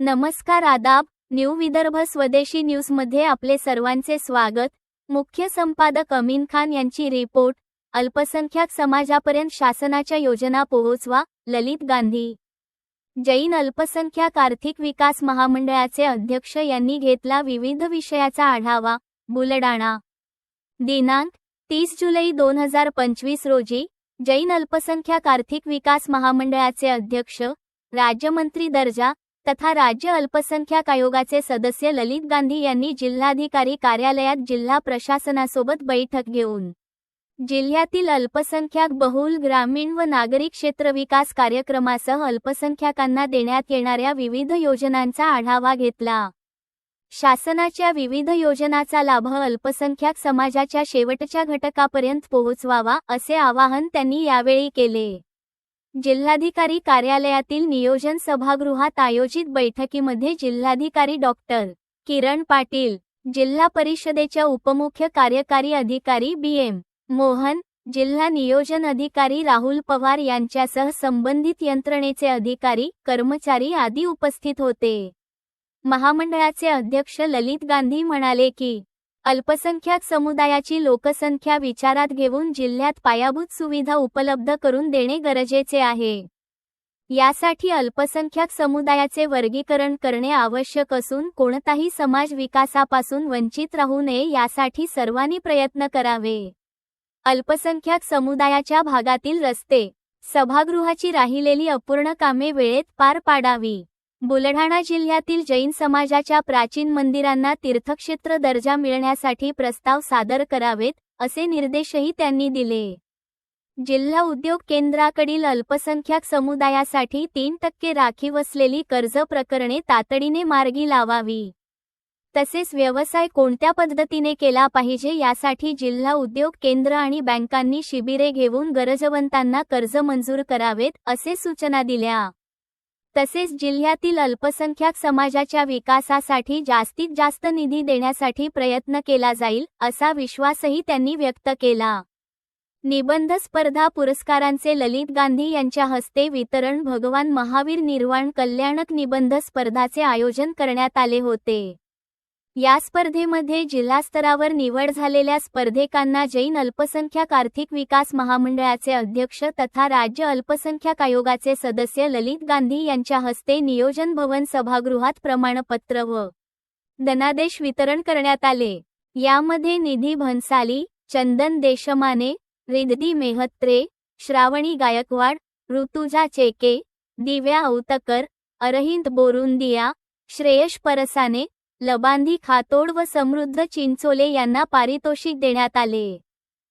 नमस्कार आदाब न्यू विदर्भ स्वदेशी न्यूजमध्ये आपले सर्वांचे स्वागत. मुख्य संपादक अमीन खान यांची रिपोर्ट. अल्पसंख्याक समाजापर्यंत शासनाच्या योजना पोहोचवा ललित गांधी. जैन अल्पसंख्याक आर्थिक विकास महामंडळाचे अध्यक्ष यांनी घेतला विविध विषयाचा आढावा बुलडाणा दिनांक तीस जुलै दोन हजार पंचवीस रोजी जैन अल्पसंख्याक आर्थिक विकास महामंडळाचे अध्यक्ष राज्यमंत्री दर्जा तथा राज्य अल्पसंख्याक आयोगाचे सदस्य ललित गांधी यांनी जिल्हाधिकारी कार्यालयात जिल्हा प्रशासनासोबत बैठक घेऊन जिल्ह्यातील अल्पसंख्याक बहुल ग्रामीण व नागरिक क्षेत्र विकास कार्यक्रमासह अल्पसंख्याकांना देण्यात येणाऱ्या विविध योजनांचा आढावा घेतला. शासनाच्या विविध योजनाचा लाभ अल्पसंख्याक समाजाच्या शेवटच्या घटकापर्यंत पोहोचवावा असे आवाहन त्यांनी यावेळी केले. जिल्हाधिकारी कार्यालयातील नियोजन सभागृहात आयोजित बैठकीमध्ये जिल्हाधिकारी डॉक्टर किरण पाटील जिल्हा परिषदेच्या उपमुख्य कार्यकारी अधिकारी बी एम मोहन जिल्हा नियोजन अधिकारी राहुल पवार यांच्यासह संबंधित यंत्रणेचे अधिकारी कर्मचारी आदी उपस्थित होते. महामंडळाचे अध्यक्ष ललित गांधी म्हणाले की अल्पसंख्याक समुदायाची लोकसंख्या विचारात घेऊन जिल्ह्यात पायाभूत सुविधा उपलब्ध करून देणे गरजेचे आहे. यासाठी अल्पसंख्याक समुदायाचे वर्गीकरण करणे आवश्यक असून कोणताही समाज विकासापासून वंचित राहू नये यासाठी सर्वांनी प्रयत्न करावे. अल्पसंख्याक समुदायाच्या भागातील रस्ते. सभागृहाची राहिलेली अपूर्ण कामे वेळेत पार पाडावी. बुलढाणा जिल्ह्यातील जैन समाजाच्या प्राचीन मंदिरांना तीर्थक्षेत्र दर्जा मिळण्यासाठी प्रस्ताव सादर करावेत असे निर्देशही त्यांनी दिले. जिल्हा उद्योग केंद्राकडील अल्पसंख्याक समुदायासाठी तीन टक्के राखीव असलेली कर्ज प्रकरणे तातडीने मार्गी लावावी. तसेच व्यवसाय कोणत्या पद्धतीने केला पाहिजे यासाठी जिल्हा उद्योग केंद्र आणि बँकांनी शिबिरे घेऊन गरजवंतांना कर्ज मंजूर करावेत असे सूचना दिल्या. तसेच जिल्ह्यातील अल्पसंख्याक समाजाच्या विकासासाठी जास्तीत जास्त निधी देण्यासाठी प्रयत्न केला जाईल असा विश्वासही त्यांनी व्यक्त केला. निबंध स्पर्धा पुरस्कारांचे ललित गांधी यांच्या हस्ते वितरण भगवान महावीर निर्वाण कल्याणक निबंध स्पर्धाचे आयोजन करण्यात आले होते. या स्पर्धेमध्ये जिल्हास्तरावर निवड झालेल्या स्पर्धेकांना जैन अल्पसंख्याक आर्थिक विकास महामंडळाचे अध्यक्ष तथा राज्य अल्पसंख्याक आयोगाचे सदस्य ललित गांधी यांच्या हस्ते नियोजन भवन सभागृहात प्रमाणपत्र व धनादेश वितरण करण्यात आले. यामध्ये निधी भन्साली चंदन देशमाने रिद्धी मेहत्रे श्रावणी गायकवाड ऋतुजा चेके दिव्या औतकर अरहिंद बोरुंदिया श्रेयश परसाने लबांधी खातोड व समृद्ध चिंचोले यांना पारितोषिक देण्यात आले.